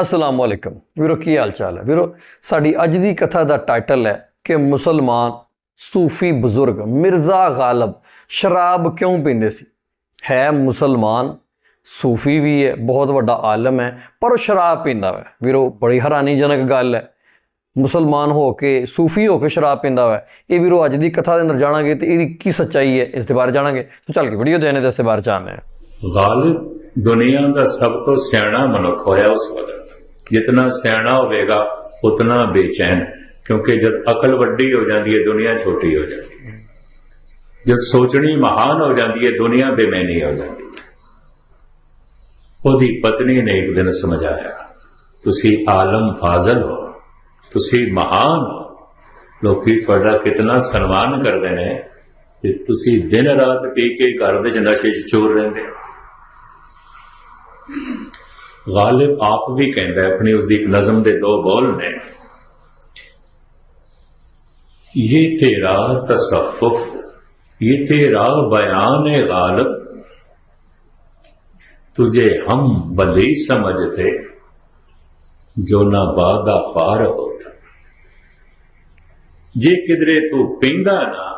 ਅਸਲਾਮ ਵਾਲੇਕਮ ਵੀਰੋ, ਕੀ ਹਾਲ ਚਾਲ ਹੈ? ਵੀਰੋ, ਸਾਡੀ ਅੱਜ ਦੀ ਕਥਾ ਦਾ ਟਾਈਟਲ ਹੈ ਕਿ ਮੁਸਲਮਾਨ ਸੂਫੀ ਬਜ਼ੁਰਗ ਮਿਰਜ਼ਾ ਗਾਲਬ ਸ਼ਰਾਬ ਕਿਉਂ ਪੀਂਦੇ ਸੀ? ਹੈ ਮੁਸਲਮਾਨ ਸੂਫੀ ਵੀ ਹੈ, ਬਹੁਤ ਵੱਡਾ ਆਲਮ ਹੈ, ਪਰ ਉਹ ਸ਼ਰਾਬ ਪੀਂਦਾ ਹੈ। ਵੀਰੋ, ਬੜੀ ਹੈਰਾਨੀਜਨਕ ਗੱਲ ਹੈ। ਮੁਸਲਮਾਨ ਹੋ ਕੇ, ਸੂਫੀ ਹੋ ਕੇ ਸ਼ਰਾਬ ਪੀਂਦਾ ਹੈ। ਇਹ ਵੀਰੋ, ਅੱਜ ਦੀ ਕਥਾ ਦੇ ਅੰਦਰ ਜਾਣਾਂਗੇ ਤੇ ਇਹਦੀ ਕੀ ਸੱਚਾਈ ਹੈ, ਇਸ ਦੇ ਬਾਰੇ ਜਾਣਾਂਗੇ। ਸੋ ਚੱਲ ਕੇ ਵੀਡੀਓ ਦੇਣੇ ਦੇ ਇਸ ਦੇ ਬਾਰੇ ਜਾਣਦੇ ਹਾਂ। ਗਾਲਿਬ ਦੁਨੀਆ ਦਾ ਸਭ ਤੋਂ ਸਿਆਣਾ ਮਨੁੱਖ ਹੋਇਆ ਉਸ ਵਕਤ। ਜਿਤਨਾ ਸਿਆਣਾ ਹੋਵੇਗਾ, ਉਤਨਾ ਬੇਚੈਨ, ਕਿਉਂਕਿ ਜਦ ਅਕਲ ਵੱਡੀ ਹੋ ਜਾਂਦੀ ਹੈ, ਦੁਨੀਆ ਛੋਟੀ ਹੋ ਜਾਂਦੀ ਹੈ। ਜਦ ਸੋਚਣੀ ਮਹਾਨ ਹੋ ਜਾਂਦੀ ਹੈ, ਦੁਨੀਆ ਬੇਮੈਨੀ ਹੋ ਜਾਂਦੀ ਹੈ। ਉਹਦੀ ਪਤਨੀ ਨੇ ਇੱਕ ਦਿਨ ਸਮਝਾਇਆ, ਤੁਸੀਂ ਆਲਮ ਫਾਜ਼ਲ ਹੋ, ਤੁਸੀਂ ਮਹਾਨ ਹੋ। ਲੋਕੀ ਤੁਹਾਡਾ ਕਿਤਨਾ ਸਨਮਾਨ ਕਰਦੇ ਨੇ ਤੇ ਤੁਸੀਂ ਦਿਨ ਰਾਤ ਪੀ ਕੇ ਘਰ ਦੇ ਨਸ਼ੇ 'ਚ ਚੋਰ ਰਹਿੰਦੇ ਹੋ। ਗਾਲਿਬ ਆਪ ਵੀ ਕਹਿੰਦਾ ਹੈ, ਆਪਣੀ ਉਸਦੀ ਇੱਕ ਨਜ਼ਮ ਦੇ ਦੋ ਬੋਲ ਨੇ ਇਹ ਤੇਰਾ ਤਸਫੁਫ ਇਹ ਤੇਰਾ ਬਿਆਨ ਹੈ ਗਾਲਿਬ तुझे हम भले समझते ਜੋ ਨਾ ਬਾਦਾ ਫਾਰ ਹੋਤਾ ਜੇ ਕਿਧਰੇ ਤੂੰ ਪੀਂਦਾ ਨਾ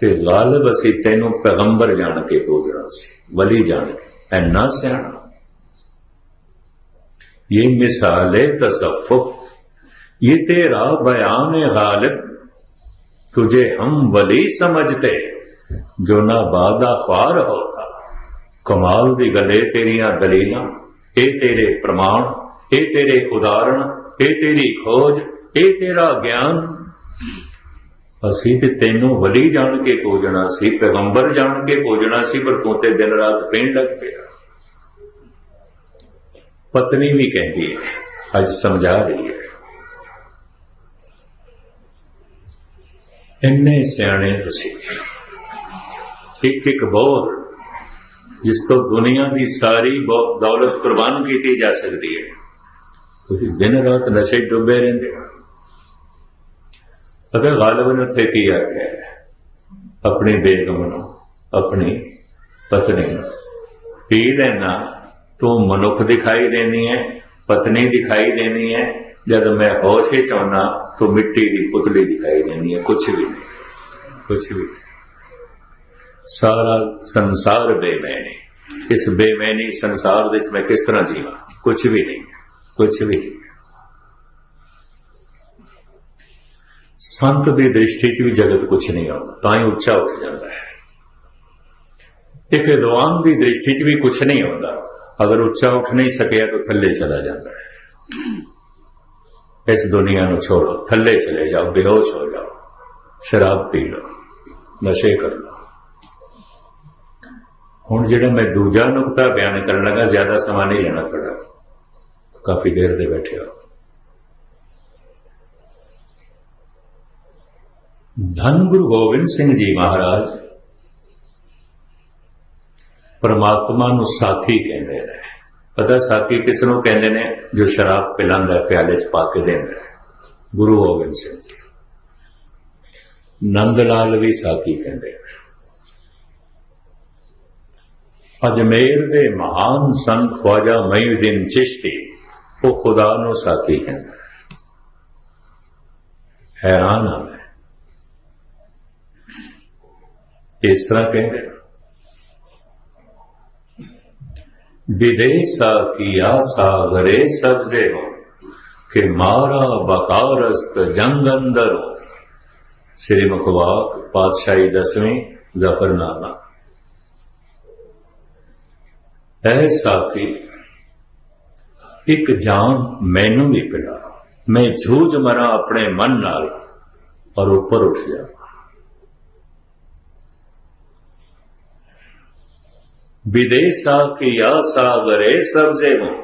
ਤੇ ਗਾਲਬ ਅਸੀਂ ਤੈਨੂੰ ਪੈਗੰਬਰ ਜਾਣ ਕੇ ਪੂਜਣਾ ਸੀ ਵਲੀ ਜਾਣ ਕੇ ਐਨਾ ਸਿਆਣਾ ये मिसाल है तसफ़ुफ ये तेरा बयान है गालिब तुझे हम वली समझते जो ना बादा ख्वार होता ਕਮਾਲ ਦੀ ਗੱਲੇ ਤੇਰੀਆਂ ਦਲੀਲਾਂ ਇਹ ਤੇਰੇ ਪ੍ਰਮਾਣ ਇਹ ਤੇਰੇ ਉਦਾਹਰਣ ਇਹ ਤੇਰੀ ਖੋਜ ਇਹ ਤੇਰਾ ਗਿਆਨ ਅਸੀਂ ਤੇ ਤੈਨੂੰ ਵਲੀ ਜਾਣ ਕੇ ਪੂਜਣਾ ਸੀ ਪੈਗੰਬਰ ਜਾਣ ਕੇ ਪੂਜਣਾ ਸੀ ਪਰ ਤੂੰ ਤੇ ਦਿਨ ਰਾਤ ਪੀਣ ਲੱਗ ਪਿਆ ਪਤਨੀ ਵੀ ਕਹਿੰਦੀ ਹੈ, ਅੱਜ ਸਮਝਾ ਰਹੀ ਹੈ। ਇੰਨੇ ਸਿਆਣੇ ਤੁਸੀਂ। ਇੱਕ ਇੱਕ ਬੋਲ ਜਿਸ ਤੋਂ ਦੁਨੀਆ ਦੀ ਸਾਰੀ ਬਹੁ- ਦੌਲਤ ਕੁਰਬਾਨ ਕੀਤੀ ਜਾ ਸਕਦੀ ਹੈ। ਤੁਸੀਂ ਦਿਨ ਰਾਤ ਨਸ਼ੇ ਡੁੱਬੇ ਰਹਿੰਦੇ ਹੋ। ਅਗਰ ਗਾਲਬ ਉੱਥੇ ਕੀ ਆਖਿਆ? ਆਪਣੀ ਬੇਗਮ ਨੂੰ, ਆਪਣੀ ਪਤਨੀ ਨੂੰ, ਪੀ ਲੈਣਾ ਤੂੰ ਮਨੁੱਖ ਦਿਖਾਈ ਦੇਣੀ ਹੈ, ਪਤਨੀ ਦਿਖਾਈ ਦੇਣੀ ਹੈ, ਜਦ ਮੈਂ ਹੋਸ਼ ਵਿੱਚ ਆਉਣਾ ਤੂੰ ਮਿੱਟੀ ਦੀ ਪੁਤਲੀ ਦਿਖਾਈ ਦੇਣੀ ਹੈ ਕੁਝ ਵੀ ਨਹੀਂ ਕੁਝ ਵੀ ਸਾਰਾ ਸੰਸਾਰ ਬੇਮੈਨੀ, ਇਸ ਬੇਮੈਨੀ ਸੰਸਾਰ ਦੇ ਵਿੱਚ ਮੈਂ ਕਿਸ ਤਰ੍ਹਾਂ ਜੀਵਾਂ? ਕੁਝ ਵੀ ਨਹੀਂ ਕੁਝ ਵੀ ਨਹੀਂ। ਸੰਤ ਦੀ ਦ੍ਰਿਸ਼ਟੀ 'ਚ ਵੀ ਜਗਤ ਕੁਝ ਨਹੀਂ ਆਉਂਦਾ, ਤਾਂ ਹੀ ਉੱਚਾ ਉੱਠ ਜਾਂਦਾ ਹੈ। ਇੱਕ ਵਿਦਵਾਨ ਦੀ ਦ੍ਰਿਸ਼ਟੀ 'ਚ ਵੀ ਕੁਝ ਨਹੀਂ ਆਉਂਦਾ। ਅਗਰ ਉੱਚਾ ਉੱਠ ਨਹੀਂ ਸਕਿਆ ਤਾਂ ਥੱਲੇ ਚਲਾ ਜਾਂਦਾ ਹੈ। ਇਸ ਦੁਨੀਆ ਨੂੰ ਛੋੜੋ, ਥੱਲੇ ਚਲੇ ਜਾਓ, ਬੇਹੋਸ਼ ਹੋ ਜਾਓ। ਸ਼ਰਾਬ ਪੀ ਲਓ, ਨਸ਼ੇ ਕਰ ਲਓ। ਹੁਣ ਜਿਹੜਾ ਮੈਂ ਦੂਜਾ ਨੁਕਤਾ ਬਿਆਨ ਕਰਨ ਲੱਗਾ, ਜ਼ਿਆਦਾ ਸਮਾਂ ਨਹੀਂ ਲੈਣਾ ਤੁਹਾਡਾ। ਕਾਫੀ ਦੇਰ ਦੇ ਬੈਠੇ ਹੋ। ਧੰਨ ਗੁਰੂ ਗੋਬਿੰਦ ਸਿੰਘ ਜੀ ਮਹਾਰਾਜ ਪਰਮਾਤਮਾ ਨੂੰ ਸਾਖੀ ਕਹਿੰਦੇ ਨੇ। ਪਤਾ ਸਾਖੀ ਕਿਸ ਨੂੰ ਕਹਿੰਦੇ ਨੇ? ਜੋ ਸ਼ਰਾਬ ਪਿਲਾਉਂਦਾ ਪਿਆਲੇ 'ਚ ਪਾ ਕੇ ਦਿੰਦਾ ਗੁਰੂ ਗੋਬਿੰਦ ਸਿੰਘ ਜੀ। ਨੰਦ ਲਾਲ ਵੀ ਸਾਖੀ ਕਹਿੰਦੇ ਨੇ। ਅਜਮੇਰ ਦੇ ਮਹਾਨ ਸੰਤ ਖਵਾਜਾ ਮਈਉਦੀਨ ਚਿਸ਼ਤੀ, ਉਹ ਖੁਦਾ ਨੂੰ ਸਾਥੀ ਕਹਿੰਦਾ ਹੈਰਾਨ ਹਾਂ ਮੈਂ ਇਸ ਤਰ੍ਹਾਂ ਕਹਿੰਦੇ ਨੇ। ਵਿਦੇਸਾ ਕੀਆ ਸਾਗਰੇ ਸਬਜ਼ੇ ਹੋ, ਕਿ ਮਾਰਾ ਬਕਾਰਸਤ ਜੰਗ ਅੰਦਰ ਹੋ। ਸ੍ਰੀ ਮੁਖਵਾਕ ਪਾਤਸ਼ਾਹੀ ਦਸਵੀਂ, ਜ਼ਫਰਨਾਮਾ। ਐ ਸਾਕੀ ਇੱਕ ਜਾਨ ਮੈਨੂੰ ਵੀ ਪਿਲਾ ਮੈਂ ਝੂਝ ਮਰਾਂ ਆਪਣੇ ਮਨ ਨਾਲ, ਔਰ ਉੱਪਰ ਉੱਠ ਜਾ ਵਿਦੇਸਾ ਕੀ ਆ ਸਾਗਰੇ ਸਬਜ਼ੇ ਨੂੰ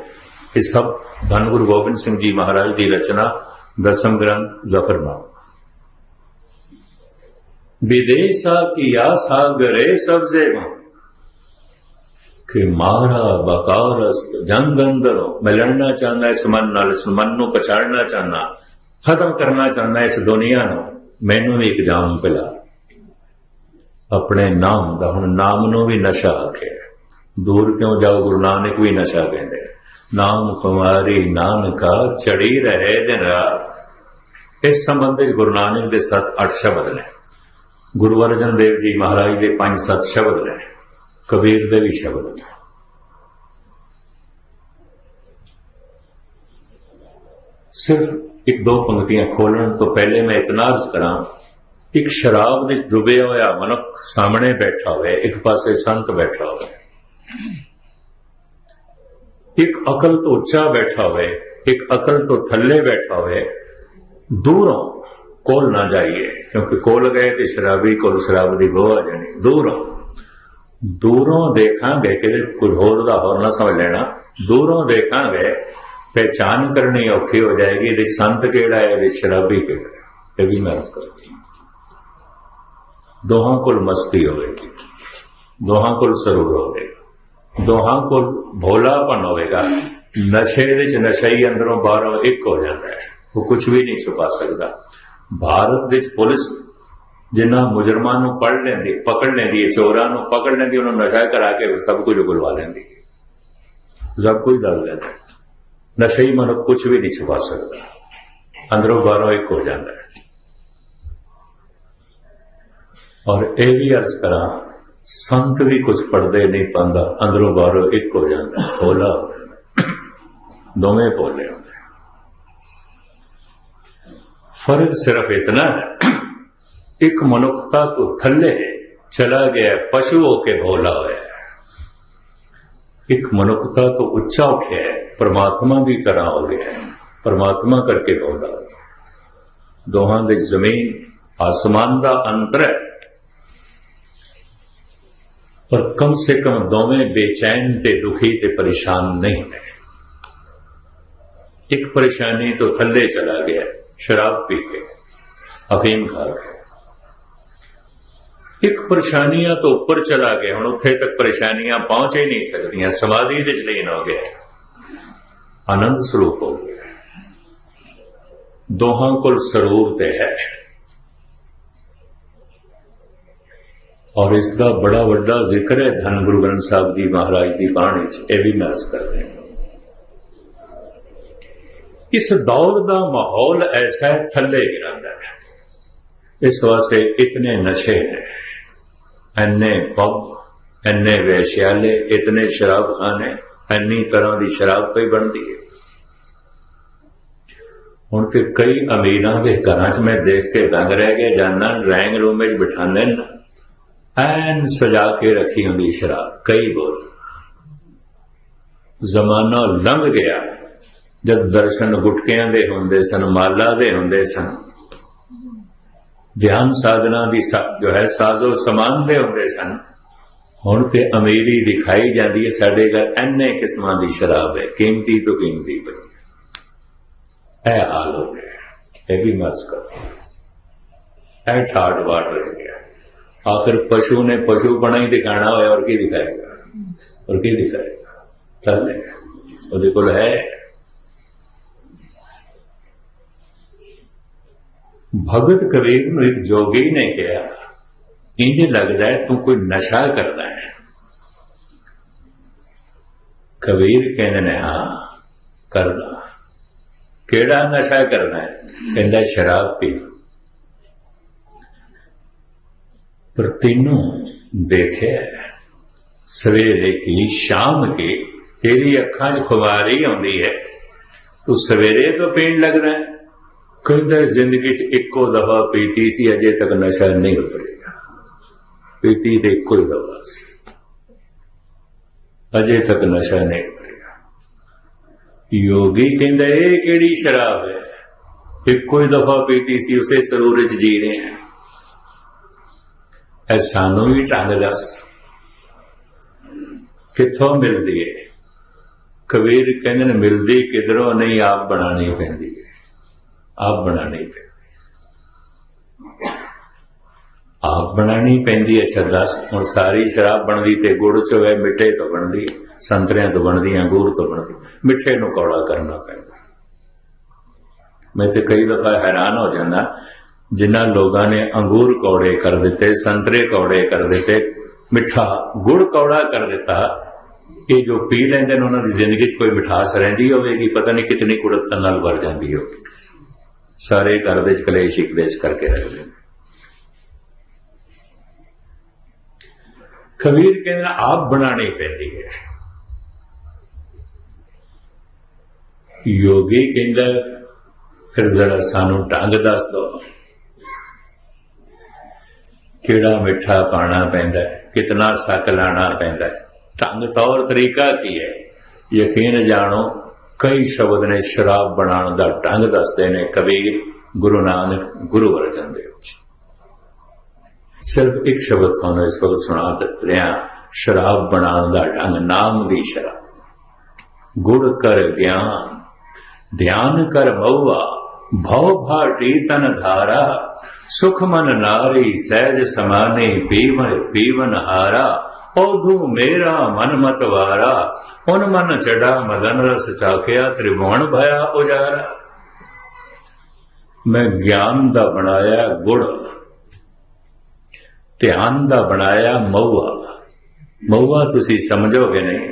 ਇਹ ਸਭ ਧੰਨ ਗੁਰੂ ਗੋਬਿੰਦ ਸਿੰਘ ਜੀ ਮਹਾਰਾਜ ਦੀ ਰਚਨਾ, ਦਸਮ ਗ੍ਰੰਥ, ਜ਼ਫਰਨਾਮਾ। ਵਿਦੇਸਾ ਕੀ ਆ ਸਾਗਰੇ ਸਬਜ਼ੇ ਨੂੰ ਕਿ ਮਾਰਾ ਬਕਾਰਸਤ ਜੰਗ ਅੰਦਰੋਂ ਮੈਂ ਲੜਨਾ ਚਾਹੁੰਦਾ, ਇਸ ਮਨ ਨਾਲ, ਇਸ ਮਨ ਨੂੰ ਪਛਾੜਨਾ ਚਾਹੁੰਦਾ, ਖਤਮ ਕਰਨਾ ਚਾਹੁੰਦਾ ਇਸ ਦੁਨੀਆ ਨੂੰ। ਮੈਨੂੰ ਵੀ ਇੱਕ ਜਾਮ ਪਿਲਾ। ਆਪਣੇ ਨਾਮ ਦਾ ਹੁਣ ਨਾਮ ਨੂੰ ਵੀ ਨਸ਼ਾ ਆਖਿਆ। ਦੂਰ ਕਿਉਂ ਜਾਓ? ਗੁਰੂ ਨਾਨਕ ਵੀ ਨਸ਼ਾ ਕਹਿੰਦੇ ਨਾਮ ਕੁਮਾਰੀ, ਨਾਨਕਾ, ਚੜੀ ਰਹੇ ਦਿਨ ਰਾਤ। ਇਸ ਸੰਬੰਧ ਵਿੱਚ ਗੁਰੂ ਨਾਨਕ ਦੇ ਸਤ ਅੱਠ ਸ਼ਬਦ ਨੇ। ਗੁਰੂ ਅਰਜਨ ਦੇਵ ਜੀ ਮਹਾਰਾਜ ਦੇ ਪੰਜ ਸੱਤ ਸ਼ਬਦ ਨੇ। ਕਬੀਰ ਦੇ ਵੀ ਸ਼ਬਦ ਨੇ। ਸਿਰਫ ਇੱਕ ਦੋ ਪੰਕਤੀਆਂ ਖੋਲਣ ਤੋਂ ਪਹਿਲੇ ਮੈਂ ਇਤਨਾ ਅਰਜ਼ ਕਰਾਂ, ਇੱਕ ਸ਼ਰਾਬ ਵਿੱਚ ਡੁੱਬਿਆ ਹੋਇਆ ਮਨੁੱਖ ਸਾਹਮਣੇ ਬੈਠਾ ਹੋਵੇ, ਇੱਕ ਪਾਸੇ ਸੰਤ ਬੈਠਾ ਹੋਵੇ। ਇੱਕ ਅਕਲ ਤੋਂ ਉੱਚਾ ਬੈਠਾ ਹੋਵੇ, ਇੱਕ ਅਕਲ ਤੋਂ ਥੱਲੇ ਬੈਠਾ ਹੋਵੇ, ਦੂਰੋਂ ਕੋਲ ਨਾ ਜਾਈਏ, ਕਿਉਂਕਿ ਕੋਲ ਗਏ ਤੇ ਸ਼ਰਾਬੀ ਕੋਲ ਸ਼ਰਾਬ ਦੀ ਬੋ ਆ ਜਾਣੀ, ਦੂਰੋਂ। ਦੂਰੋਂ ਦੇਖਾਂਗੇ ਕਿ ਕੋਈ ਹੋਰ ਦਾ ਹੋਰ ਨਾ ਸਮਝ ਲੈਣਾ। ਦੂਰੋਂ ਦੇਖਾਂਗੇ ਪਹਿਚਾਨ ਕਰਨੀ ਔਖੀ ਹੋ ਜਾਏਗੀ, ਇਹਦੇ ਸੰਤ ਕਿਹੜਾ ਹੈ, ਇਹਦੇ ਸ਼ਰਾਬੀ ਕਿਹੜਾ ਹੈ, ਇਹ ਵੀ ਮੈਂ ਅਰਜ਼ ਕਰਦਾ ਦੋਹਾਂ ਕੋਲ ਮਸਤੀ ਹੋਵੇਗੀ, ਦੋਹਾਂ ਕੋਲ ਸਰੂਰ ਹੋਵੇਗਾ। ਦੋਹਾਂ ਕੋਲ ਭੋਲਾਪਨ ਹੋਵੇਗਾ। ਨਸ਼ੇ ਦੇ ਵਿੱਚ ਨਸ਼ਾ ਹੀ ਅੰਦਰੋਂ ਬਾਹਰੋਂ ਇੱਕ ਹੋ ਜਾਂਦਾ ਹੈ। ਉਹ ਕੁਝ ਵੀ ਨਹੀਂ ਛੁਪਾ ਸਕਦਾ। ਭਾਰਤ ਵਿੱਚ ਪੁਲਿਸ ਜਿਨ੍ਹਾਂ ਮੁਜਰਮਾਂ ਨੂੰ ਪੜ ਲੈਂਦੀ, ਪਕੜ ਲੈਂਦੀ ਹੈ, ਚੋਰਾਂ ਨੂੰ ਪਕੜ ਲੈਂਦੀ, ਉਹਨਾਂ ਨੂੰ ਨਸ਼ਾ ਕਰਾ ਕੇ ਸਭ ਕੁਝ ਉਗਲਵਾ ਲੈਂਦੀ। ਹੈ ਸਭ ਕੁਝ ਦੱਸ ਦਿੰਦਾ ਨਸ਼ੇ ਹੀ ਮਨੁੱਖ ਕੁਝ ਵੀ ਨਹੀਂ ਛੁਪਾ ਸਕਦਾ। ਅੰਦਰੋਂ ਬਾਹਰੋਂ ਇੱਕ ਹੋ ਜਾਂਦਾ ਹੈ। ਔਰ ਇਹ ਵੀ ਅਰਜ਼ ਕਰਾਂ ਸੰਤ ਵੀ ਕੁਝ ਪੜਦੇ ਨਹੀਂ ਪਾਉਂਦਾ, ਅੰਦਰੋਂ ਬਾਹਰੋਂ ਇੱਕ ਹੋ ਜਾਂਦਾ, ਭੋਲਾ ਹੋ ਜਾਂਦਾ। ਦੋਵੇਂ ਬੋਲੇ ਹੁੰਦੇ ਫ਼ਰਕ ਸਿਰਫ ਇਤਨਾ ਹੈ, ਇੱਕ ਮਨੁੱਖਤਾ ਤੋਂ ਥੱਲੇ ਚਲਾ ਗਿਆ, ਪਸ਼ੂ ਹੋ ਕੇ ਭੋਲਾ ਹੋਇਆ ਇੱਕ ਮਨੁੱਖਤਾ ਤੋਂ ਉੱਚਾ ਉੱਠਿਆ ਹੈ, ਪਰਮਾਤਮਾ ਦੀ ਤਰ੍ਹਾਂ ਹੋ ਗਿਆ ਪਰਮਾਤਮਾ ਕਰਕੇ ਭੋਲਾ ਹੋ ਦੋਹਾਂ ਦੇ ਜ਼ਮੀਨ, ਆਸਮਾਨ ਦਾ ਅੰਤਰ ਹੈ। ਪਰ ਕਮ ਸੇ ਕਮ ਦੋਵੇਂ ਬੇਚੈਨ ਤੇ ਦੁਖੀ ਤੇ ਪਰੇਸ਼ਾਨ ਨਹੀਂ ਹੈ ਇੱਕ ਪਰੇਸ਼ਾਨੀ ਤੋਂ ਥੱਲੇ ਚਲਾ ਗਿਆ, ਸ਼ਰਾਬ ਪੀ ਕੇ, ਅਫੀਮ ਖਾ ਕੇ। ਇੱਕ ਪਰੇਸ਼ਾਨੀਆਂ ਤੋਂ ਉੱਪਰ ਚਲਾ ਗਿਆ, ਹੁਣ ਉੱਥੇ ਤੱਕ ਪਰੇਸ਼ਾਨੀਆਂ ਪਹੁੰਚ ਹੀ ਨਹੀਂ ਸਕਦੀਆਂ, ਸਮਾਧੀ ਦੇ ਜਲੀਨ ਹੋ ਗਿਆ। ਆਨੰਦ ਸਰੂਪ ਹੋ ਗਿਆ। ਦੋਹਾਂ ਕੋਲ ਸਰੂਰ ਤੇ ਹੈ। ਔਰ ਇਸ ਦਾ ਬੜਾ ਵੱਡਾ ਜ਼ਿਕਰ ਹੈ ਧੰਨ ਗੁਰੂ ਗ੍ਰੰਥ ਸਾਹਿਬ ਜੀ ਮਹਾਰਾਜ ਦੀ ਬਾਣੀ ਚ, ਇਹ ਵੀ ਮੈਂ ਅਰਜ਼ ਕਰਦੇ ਹਾਂ। ਇਸ ਦੌਰ ਦਾ ਮਾਹੌਲ ਐਸਾ ਥੱਲੇ ਗਿਰਾਂਦਾ ਹੈ। ਇਸ ਵਾਸਤੇ ਇਤਨੇ ਨਸ਼ੇ ਨੇ, ਐਨੇ ਪਬ ਐਨੇ ਵੈਸਿਆਲੇ, ਇਤਨੇ ਸ਼ਰਾਬ ਖਾਨੇ ਐਨੀ ਤਰ੍ਹਾਂ ਦੀ ਸ਼ਰਾਬ ਪਈ ਬਣਦੀ ਹੈ। ਹੁਣ ਤੇ ਕਈ ਅਮੀਰਾਂ ਦੇ ਘਰਾਂ 'ਚ ਮੈਂ ਦੇਖ ਕੇ ਦੰਗ ਰਹਿ ਗਿਆ, ਜਾਨਾ ਰੈਂਗ ਰੂਮ ਵਿੱਚ ਬਿਠਾਉਂਦੇ ਨੇ। ਐਨ ਸਜਾ ਕੇ ਰੱਖੀ ਹੁੰਦੀ ਸ਼ਰਾਬ। ਕਈ ਬੋਲ। ਜ਼ਮਾਨਾ ਲੰਘ ਗਿਆ। ਜਦ ਦਰਸ਼ਨ ਗੁਟਕਿਆਂ ਦੇ ਹੁੰਦੇ ਸਨ, ਮਾਲਾ ਦੇ ਹੁੰਦੇ ਸਨ। ਧਿਆਨ ਸਾਧਨਾ ਦੀ ਜੋ ਹੈ, ਸਾਜ਼ੋ ਸਮਾਨ ਦੇ ਹੁੰਦੇ ਸਨ। ਹੁਣ ਤੇ ਅਮੀਰੀ ਦਿਖਾਈ ਜਾਂਦੀ ਹੈ, ਸਾਡੇ ਘਰ ਐਨੇ ਕਿਸਮਾਂ ਦੀ ਸ਼ਰਾਬ ਹੈ। ਕੀਮਤੀ ਤੋਂ ਕੀਮਤੀ ਬਣੀ। ਇਹ ਹਾਲ ਹੋ ਗਿਆ। ਇਹ ਵੀ ਮਰਜ਼ ਕਰਦੇ ਇਹ ਠਾੜ ਵਾੜ ਰਹੇ ਗਿਆ ਆਖਿਰ ਪਸ਼ੂ ਨੇ ਪਸ਼ੂ ਹੀ ਦਿਖਾਣਾ ਹੋਇਆ ਔਰ ਕੀ ਦਿਖਾਏਗਾ? ਔਰ ਕੀ ਦਿਖਾਏਗਾ? ਥੱਲੇ ਉਹਦੇ ਕੋਲ ਹੈ। ਭਗਤ ਕਬੀਰ ਨੂੰ ਇੱਕ ਜੋਗੀ ਨੇ ਕਿਹਾ, ਇੰਜ ਲੱਗਦਾ ਹੈ ਤੂੰ ਕੋਈ ਨਸ਼ਾ ਕਰਦਾ ਹੈ। ਕਬੀਰ ਕਹਿੰਦੇ, ਨੇ ਹਾਂ ਕਰਦਾ। ਕਿਹੜਾ ਨਸ਼ਾ ਕਰਨਾ ਹੈ? ਕਹਿੰਦਾ, ਸ਼ਰਾਬ ਪੀ ਪਰ ਤੈਨੂੰ ਦੇਖਿਆ ਸਵੇਰੇ ਕੀ ਸ਼ਾਮ ਕੀ ਤੇਰੀ ਅੱਖਾਂ 'ਚ ਖੁਬਾਰੀ ਆਉਂਦੀ ਹੈ। ਤੂੰ ਸਵੇਰੇ ਤੋਂ ਪੀਣ ਲੱਗਦਾ ਹੈ। ਕਹਿੰਦਾ ਜ਼ਿੰਦਗੀ 'ਚ ਇੱਕੋ ਦਫਾ ਪੀਤੀ ਸੀ, ਅਜੇ ਤੱਕ ਨਸ਼ਾ ਨਹੀਂ ਉਤਰੇਗਾ ਪੀਤੀ ਤੇ ਇੱਕੋ ਹੀ ਦਫਾ ਸੀ। ਅਜੇ ਤੱਕ ਨਸ਼ਾ ਨਹੀਂ ਉਤਰੇਗਾ ਯੋਗੀ ਕਹਿੰਦਾ, ਇਹ ਕਿਹੜੀ ਸ਼ਰਾਬ ਹੈ? ਇੱਕੋ ਹੀ ਦਫਾ ਪੀਤੀ ਸੀ, ਉਸੇ ਸਰੂਰ 'ਚ ਜੀ ਰਹੇ ਹਾਂ। ਇਹ ਸਾਨੂੰ ਵੀ ਢੰਗ ਦੱਸ ਕਿੱਥੋਂ ਮਿਲਦੀ ਏ? ਕਬੀਰ ਕਹਿੰਦੇ ਨੇ, ਮਿਲਦੀ ਕਿਧਰੋਂ ਨਹੀਂ, ਆਪ ਬਣਾਣੀ ਪੈਂਦੀ ਹੈ ਆਪ ਬਣਾਣੀ ਪੈਂਦੀ ਆਪ ਬਣਾਣੀ ਪੈਂਦੀ ਅੱਛਾ ਦੱਸ, ਹੁਣ ਸਾਰੀ ਸ਼ਰਾਬ ਬਣਦੀ ਤੇ ਗੁੜ ਚ ਹੋਵੇ ਮਿੱਠੇ ਤੋਂ ਬਣਦੀ ਸੰਤਰਿਆਂ ਤੋਂ ਬਣਦੀ ਅੰਗੂਰ ਤੋਂ ਬਣਦੀ ਮਿੱਠੇ ਨੂੰ ਕੌੜਾ ਕਰਨਾ ਪੈਂਦਾ ਮੈਂ ਤੇ ਕਈ ਦਫਾ ਹੈਰਾਨ ਹੋ ਜਾਂਦਾ ਜਿਨ੍ਹਾਂ ਲੋਕਾਂ ਨੇ ਅੰਗੂਰ ਕੌੜੇ ਕਰ ਦਿੱਤੇ, ਸੰਤਰੇ ਕੌੜੇ ਕਰ ਦਿੱਤੇ, ਮਿੱਠਾ ਗੁੜ ਕੌੜਾ ਕਰ ਦਿੱਤਾ, ਇਹ ਜੋ ਪੀ ਲੈਂਦੇ ਨੇ ਉਹਨਾਂ ਦੀ ਜ਼ਿੰਦਗੀ 'ਚ ਕੋਈ ਮਿਠਾਸ ਰਹਿੰਦੀ ਹੋਵੇਗੀ, ਪਤਾ ਨਹੀਂ ਕਿਤਨੀ ਕੁੜਤਨ ਨਾਲ ਵਰ ਜਾਂਦੀ ਹੋਵੇਗੀ। ਸਾਰੇ ਘਰ ਦੇ ਕਲੇਸ਼ ਇਕਲੇਸ ਕਰਕੇ ਰੱਖਦੇ ਨੇ। ਕਬੀਰ ਕਹਿੰਦਾ, ਆਪ ਬਣਾਣੀ ਪੈਂਦੀ ਹੈ। ਯੋਗੀ ਕਹਿੰਦਾ, ਫਿਰ ਜ਼ਰਾ ਸਾਨੂੰ ਢੰਗ ਦੱਸ ਦੋ ਕਿਹੜਾ ਮਿੱਠਾ ਪਾਣਾ ਪੈਂਦਾ ਹੈ, ਕਿਤਨਾ ਸੱਕ ਲਾਣਾ ਪੈਂਦਾ ਹੈ। ਢੰਗ ਤੌਰ ਤਰੀਕਾ ਕੀ ਹੈ? ਯਕੀਨ ਜਾਣੋ, ਕਈ ਸ਼ਬਦ ਨੇ ਸ਼ਰਾਬ ਬਣਾਉਣ ਦਾ ਢੰਗ ਦੱਸਦੇ ਨੇ ਕਬੀਰ ਗੁਰੂ ਨਾਨਕ ਗੁਰੂ ਅਰਜਨ ਦੇਵ ਜੀ। ਸਿਰਫ ਇੱਕ ਸ਼ਬਦ ਤੁਹਾਨੂੰ ਇਸ ਵਕਤ ਸੁਣਾ ਰਿਹਾ, ਸ਼ਰਾਬ ਬਣਾਉਣ ਦਾ ਢੰਗ, ਨਾਮ ਦੀ ਸ਼ਰਾਬ। ਗੁੜ ਕਰ ਗਿਆਨ, ਧਿਆਨ ਕਰ ਮਉਆ ਭਉ ਭਾਟੀ ਤਨ ਧਾਰਾ, ਸੁਖ ਮਨ ਨਾਰੀ ਸਹਿਜ ਸਮਾਨੇ ਪੀਵਨ ਪੀਵਨ ਹਾਰਾ। ਔਧੂ ਮੇਰਾ ਮਨ ਮਤਵਾਰਾ, ਹੁਣ ਮਨ ਚੜਾ ਮਦਨ ਰਸ ਚਾਖਿਆ ਤ੍ਰਿਭੁਵਨ ਭਇਆ ਉਜਾਰਾ। ਮੈਂ ਗਿਆਨ ਦਾ ਬਣਾਇਆ ਗੁੜ, ਧਿਆਨ ਦਾ ਬਣਾਇਆ ਮਊਆ। ਮਊਆ ਤੁਸੀਂ ਸਮਝੋਗੇ ਨਹੀਂ।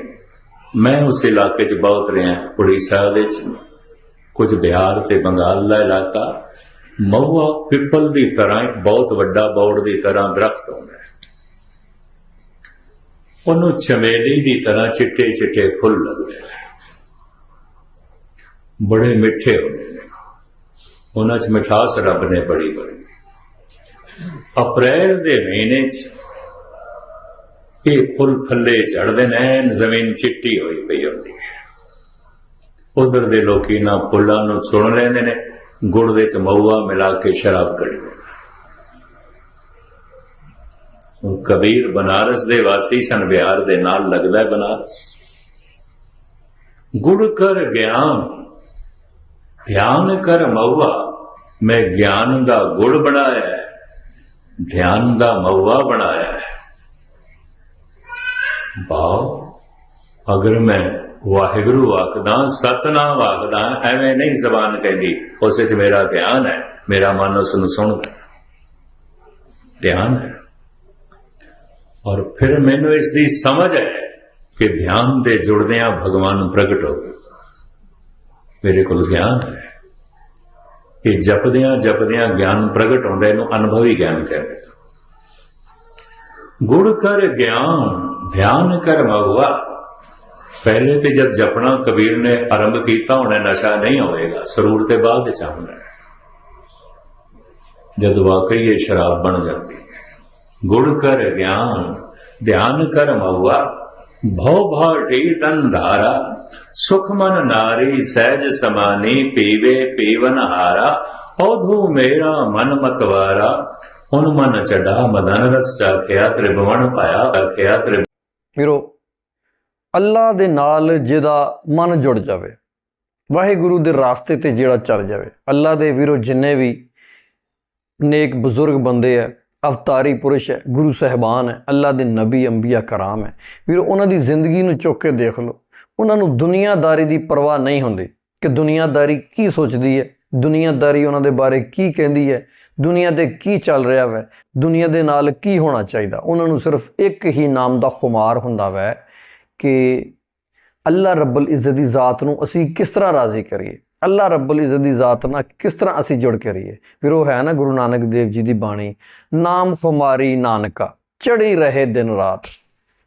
ਮੈਂ ਉਸ ਇਲਾਕੇ 'ਚ ਬਹੁਤ ਰਿਹਾ, ਉੜੀਸਾ ਵਿੱਚ। ਕੁਝ ਬਿਹਾਰ ਤੇ ਬੰਗਾਲ ਦਾ ਇਲਾਕਾ ਮਊਆ ਪਿੱਪਲ ਦੀ ਤਰ੍ਹਾਂ ਇੱਕ ਬਹੁਤ ਵੱਡਾ ਬੌੜ ਦੀ ਤਰ੍ਹਾਂ ਦਰਖਤ ਹੁੰਦਾ ਹੈ। ਉਹਨੂੰ ਚਮੇਲੀ ਦੀ ਤਰ੍ਹਾਂ ਚਿੱਟੇ ਚਿੱਟੇ ਫੁੱਲ ਲੱਗਦੇ ਨੇ। ਬੜੇ ਮਿੱਠੇ ਹੁੰਦੇ ਨੇ। ਉਹਨਾਂ 'ਚ ਮਿਠਾਸ ਰੱਬ ਨੇ ਬੜੀ ਬੜੀ ਅਪ੍ਰੈਲ ਦੇ ਮਹੀਨੇ 'ਚ ਇਹ ਫੁੱਲ ਥੱਲੇ ਚੜਦੇ ਨੇ, ਜ਼ਮੀਨ ਚਿੱਟੀ ਹੋਈ ਪਈ ਹੁੰਦੀ ਹੈ। ਉਧਰ ਦੇ ਲੋਕੀ ਨਾ ਫੁੱਲਾਂ ਨੂੰ ਸੁਣ ਲੈਂਦੇ ਨੇ, ਗੁੜ ਵਿੱਚ ਮਊਆ ਮਿਲਾ ਕੇ ਸ਼ਰਾਬ ਕੱਢਦੇ ਹੁਣ ਕਬੀਰ ਬਨਾਰਸ ਦੇ ਵਾਸੀ ਸਨ, ਬਿਹਾਰ ਦੇ ਨਾਲ ਲੱਗਦਾ ਹੈ ਬਨਾਰਸ। ਗੁੜ ਕਰ ਗਿਆਨ, ਧਿਆਨ ਕਰ ਮਊਆ। ਮੈਂ ਗਿਆਨ ਦਾ ਗੁੜ ਬਣਾਇਆ ਧਿਆਨ ਦਾ ਮਊਆ ਬਣਾਇਆ ਹੈ। ਅਗਰ ਮੈਂ ਵਾਹਿਗੁਰੂ ਆਖਦਾ, ਸਤਨਾਮ ਆਖਦਾ, ਐਵੇਂ ਨਹੀਂ ਜ਼ਬਾਨ ਕਹਿੰਦੀ, ਉਸ ਵਿੱਚ ਮੇਰਾ ਧਿਆਨ ਹੈ, ਮੇਰਾ ਮਨ ਉਸ ਨੂੰ ਸੁਣਦਾ। ਧਿਆਨ ਹੈ। ਔਰ ਫਿਰ ਮੈਨੂੰ ਇਸ ਦੀ ਸਮਝ ਹੈ ਕਿ ਧਿਆਨ ਦੇ ਜੁੜਦਿਆਂ ਭਗਵਾਨ ਪ੍ਰਗਟ ਹੋ ਮੇਰੇ ਕੋਲ ਗਿਆਨ ਹੈ ਕਿ ਜਪਦਿਆਂ ਜਪਦਿਆਂ ਗਿਆਨ ਪ੍ਰਗਟ ਹੁੰਦਾ, ਇਹਨੂੰ ਅਨੁਭਵੀ ਗਿਆਨ ਕਹਿੰਦੇ ਗੁੜ ਕਰ ਗਿਆਨ, ਧਿਆਨ ਕਰ ਮਗਵਾ ਪਹਿਲੇ ਤੇ ਜਦ ਜਪਣਾ ਕਬੀਰ ਨੇ ਆਰੰਭ ਕੀਤਾ, ਹੋਣਾ ਨਸ਼ਾ ਨਹੀਂ ਹੋਵੇਗਾ ਸਰੂਰ ਤੇ ਬਾਅਦ ਵਿੱਚ ਆਉਣਾ ਜਦ ਵਾਕਈ ਇਹ ਸ਼ਰਾਬ ਬਣ ਜਾਂਦੀ ਗੁੜ ਕਰ ਗਿਆਨ, ਧਿਆਨ ਕਰ ਮਗਵਾ ਭਉ ਭਾਟੀ ਤਨ ਧਾਰਾ, ਸੁਖ ਮਨ ਨਾਰੀ, ਸਹਿਜ ਸਮਾਨੀ, ਪੀਵੇ ਪੀਵਨ ਹਾਰਾ ਔਧੂ ਮੇਰਾ ਮਨ ਮਤਵਾਰਾ ਹੁਣ ਮਨ ਚੜਾ, ਮਦਨ ਰਸ ਚਾਖਿਆ, ਤ੍ਰਿਭਵਨ ਪਾਇਆ ਆਖਿਆ ਤ੍ਰਿ ਵੀਰੋ ਅੱਲਾ ਦੇ ਨਾਲ ਜਿਹਦਾ ਮਨ ਜੁੜ ਜਾਵੇ। ਵਾਹਿਗੁਰੂ ਦੇ ਰਾਸਤੇ ਤੇ ਜਿਹੜਾ ਚੱਲ ਜਾਵੇ। ਅੱਲਾ ਦੇ ਵੀਰੋ, ਜਿੰਨੇ ਵੀ ਨੇਕ ਬਜ਼ੁਰਗ ਬੰਦੇ ਆ ਅਵਤਾਰੀ ਪੁਰਸ਼ ਹੈ ਗੁਰੂ ਸਹਿਬਾਨ ਹੈ ਅੱਲਾ ਦੇ ਨਬੀ, ਅੰਬੀਆ ਕਰਾਮ ਹੈ ਵੀਰੋ, ਉਹਨਾਂ ਦੀ ਜ਼ਿੰਦਗੀ ਨੂੰ ਚੁੱਕ ਕੇ ਦੇਖ ਲਓ। ਉਹਨਾਂ ਨੂੰ ਦੁਨੀਆਦਾਰੀ ਦੀ ਪਰਵਾਹ ਨਹੀਂ ਹੁੰਦੀ ਕਿ ਦੁਨੀਆਦਾਰੀ ਕੀ ਸੋਚਦੀ ਹੈ ਦੁਨੀਆਦਾਰੀ ਉਹਨਾਂ ਦੇ ਬਾਰੇ ਕੀ ਕਹਿੰਦੀ ਹੈ ਦੁਨੀਆ ਤੇ ਕੀ ਚੱਲ ਰਿਹਾ ਵੈ, ਦੁਨੀਆ ਦੇ ਨਾਲ ਕੀ ਹੋਣਾ ਚਾਹੀਦਾ। ਉਹਨਾਂ ਨੂੰ ਸਿਰਫ ਇੱਕ ਹੀ ਨਾਮ ਦਾ ਖੁਮਾਰ ਹੁੰਦਾ ਵੈ ਕਿ ਅੱਲਾ ਰੱਬੁਲ ਇੱਜ਼ਤ ਦੀ ਜ਼ਾਤ ਨੂੰ ਅਸੀਂ ਕਿਸ ਤਰ੍ਹਾਂ ਰਾਜ਼ੀ ਕਰੀਏ? ਅੱਲਾ ਰੱਬੁਲ ਇੱਜ਼ਤ ਦੀ ਜ਼ਾਤ ਨਾਲ ਕਿਸ ਤਰ੍ਹਾਂ ਅਸੀਂ ਜੁੜ ਕੇ ਰਹੀਏ? ਫਿਰ ਉਹ ਹੈ ਨਾ ਗੁਰੂ ਨਾਨਕ ਦੇਵ ਜੀ ਦੀ ਬਾਣੀ, ਨਾਮ ਖੁਮਾਰੀ ਨਾਨਕਾ ਚੜੀ ਰਹੇ ਦਿਨ ਰਾਤ।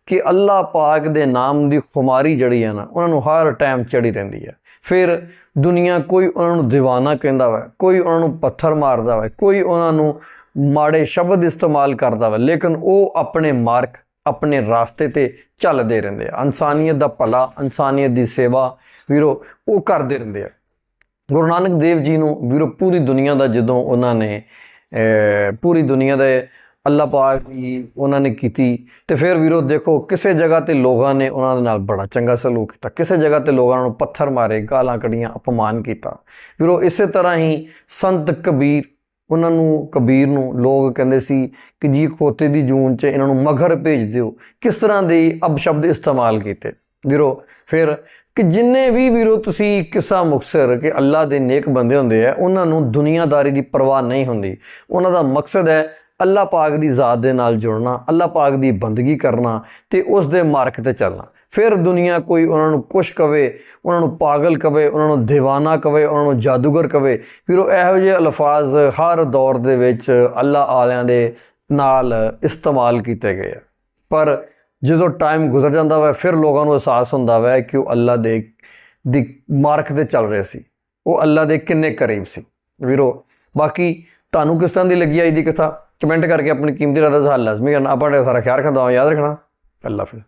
ਕਿ ਅੱਲਾ ਪਾਕ ਦੇ ਨਾਮ ਦੀ ਖੁਮਾਰੀ ਜੜੀ ਹੈ ਨਾ, ਉਹਨਾਂ ਨੂੰ ਹਰ ਟਾਈਮ ਚੜੀ ਰਹਿੰਦੀ ਹੈ। ਫਿਰ ਦੁਨੀਆ ਕੋਈ ਉਹਨਾਂ ਨੂੰ دیਵਾਨਾ ਕਹਿੰਦਾ ਵਾ, ਕੋਈ ਉਹਨਾਂ ਨੂੰ ਪੱਥਰ ਮਾਰਦਾ ਵਾ, ਕੋਈ ਉਹਨਾਂ ਨੂੰ ਮਾੜੇ ਸ਼ਬਦ ਇਸਤੇਮਾਲ ਕਰਦਾ ਵਾ, ਲੇਕਿਨ ਉਹ ਆਪਣੇ ਮਾਰਕ ਆਪਣੇ ਰਾਸਤੇ ਤੇ ਚੱਲਦੇ ਰਹਿੰਦੇ ਆ। ਇਨਸਾਨੀਅਤ ਦਾ ਭਲਾ, ਇਨਸਾਨੀਅਤ ਦੀ ਸੇਵਾ ਵੀਰੋ, ਉਹ ਕਰਦੇ ਰਹਿੰਦੇ ਆ। ਗੁਰੂ ਨਾਨਕ ਦੇਵ ਜੀ ਨੂੰ ਵੀਰੋ, ਪੂਰੀ ਦੁਨੀਆ ਦਾ ਜਦੋਂ ਉਹਨਾਂ ਨੇ ਪੂਰੀ ਦੁਨੀਆ ਦੇ ਅੱਲਾ ਪਾਕ ਦੀ ਉਹਨਾਂ ਨੇ ਕੀਤੀ, ਤੇ ਫਿਰ ਵੀਰੋ ਦੇਖੋ, ਕਿਸੇ ਜਗ੍ਹਾ ਤੇ ਲੋਕਾਂ ਨੇ ਉਹਨਾਂ ਦੇ ਨਾਲ ਬੜਾ ਚੰਗਾ ਸਲੂਕ ਕੀਤਾ। ਕਿਸੇ ਜਗ੍ਹਾ ਤੇ ਲੋਕਾਂ ਨੂੰ ਪੱਥਰ ਮਾਰੇ, ਗਾਲਾਂ ਕੱਢੀਆਂ, ਅਪਮਾਨ ਕੀਤਾ। ਵੀਰੋ, ਇਸੇ ਤਰ੍ਹਾਂ ਹੀ ਸੰਤ ਕਬੀਰ ਉਹਨਾਂ ਨੂੰ ਕਬੀਰ ਨੂੰ ਲੋਕ ਕਹਿੰਦੇ ਸੀ ਕਿ ਜੀ ਖੋਤੇ ਦੀ ਜੂਨ 'ਚ ਇਹਨਾਂ ਨੂੰ ਮਗਰ ਭੇਜ ਦਿਓ। ਕਿਸ ਤਰ੍ਹਾਂ ਦੇ ਅਬਸ਼ਬਦ ਇਸਤੇਮਾਲ ਕੀਤੇ? ਵੀਰੋ, ਫਿਰ ਕਿ ਜਿੰਨੇ ਵੀ ਵੀਰੋ ਤੁਸੀਂ ਕਿੱਸਾ ਮੁਕਸਰ ਕਿ ਅੱਲਾ ਦੇ ਨੇਕ ਬੰਦੇ ਹੁੰਦੇ ਆ, ਉਹਨਾਂ ਨੂੰ ਦੁਨੀਆਦਾਰੀ ਦੀ ਪਰਵਾਹ ਨਹੀਂ ਹੁੰਦੀ। ਉਹਨਾਂ ਦਾ ਮਕਸਦ ਹੈ ਅੱਲਾ ਪਾਕ ਦੀ ਜ਼ਾਤ ਦੇ ਨਾਲ ਜੁੜਨਾ, ਅੱਲਾ ਪਾਕ ਦੀ ਬੰਦਗੀ ਕਰਨਾ ਤੇ ਉਸ ਦੇ ਮਾਰਗ ਤੇ ਚੱਲਣਾ। ਫਿਰ ਦੁਨੀਆ ਕੋਈ ਉਹਨਾਂ ਨੂੰ ਕੁਛ ਕਵੇ, ਉਹਨਾਂ ਨੂੰ ਪਾਗਲ ਕਵੇ, ਉਹਨਾਂ ਨੂੰ دیਵਾਨਾ ਕਵੇ, ਉਹਨਾਂ ਨੂੰ ਜਾਦੂਗਰ ਕਵੇ। ਫਿਰ ਉਹ ਇਹੋ ਜਿਹੇ ਅਲਫਾਜ਼ ਹਰ ਦੌਰ ਦੇ ਵਿੱਚ ਅੱਲਾ ਆਲਿਆਂ ਦੇ ਨਾਲ ਇਸਤੇਮਾਲ ਕੀਤੇ ਗਏ ਆ। ਪਰ ਜਦੋਂ ਟਾਈਮ ਗੁਜ਼ਰ ਜਾਂਦਾ ਵਾ, ਫਿਰ ਲੋਕਾਂ ਨੂੰ ਅਹਿਸਾਸ ਹੁੰਦਾ ਵਾ ਕਿ ਉਹ ਅੱਲਾ ਦੇ ਦੀ ਮਾਰਕ ਤੇ ਚੱਲ ਰਹੇ ਸੀ। ਉਹ ਅੱਲਾ ਦੇ ਕਿੰਨੇ ਕਰੀਬ ਸੀ। ਵੀਰੋ, ਬਾਕੀ ਤੁਹਾਨੂੰ ਕਿਸ ਤਰ੍ਹਾਂ ਦੀ ਲੱਗੀ ਆਈ ਦੀ ਕਥਾ? ਕਮੈਂਟ ਕਰਕੇ ਆਪਣੀ ਕੀਮਤੀ ਰਾਏ ਦਾ ਹਾਲ ਲਾਜ਼ਮੀ ਕਰਨਾ। ਆਪਾਂ ਸਾਰਾ ਖਿਆਲ ਰੱਖਦਾ ਦੁਆ ਯਾਦ ਰੱਖਣਾ। ਅੱਲਾ ਹਾਫਿਜ਼।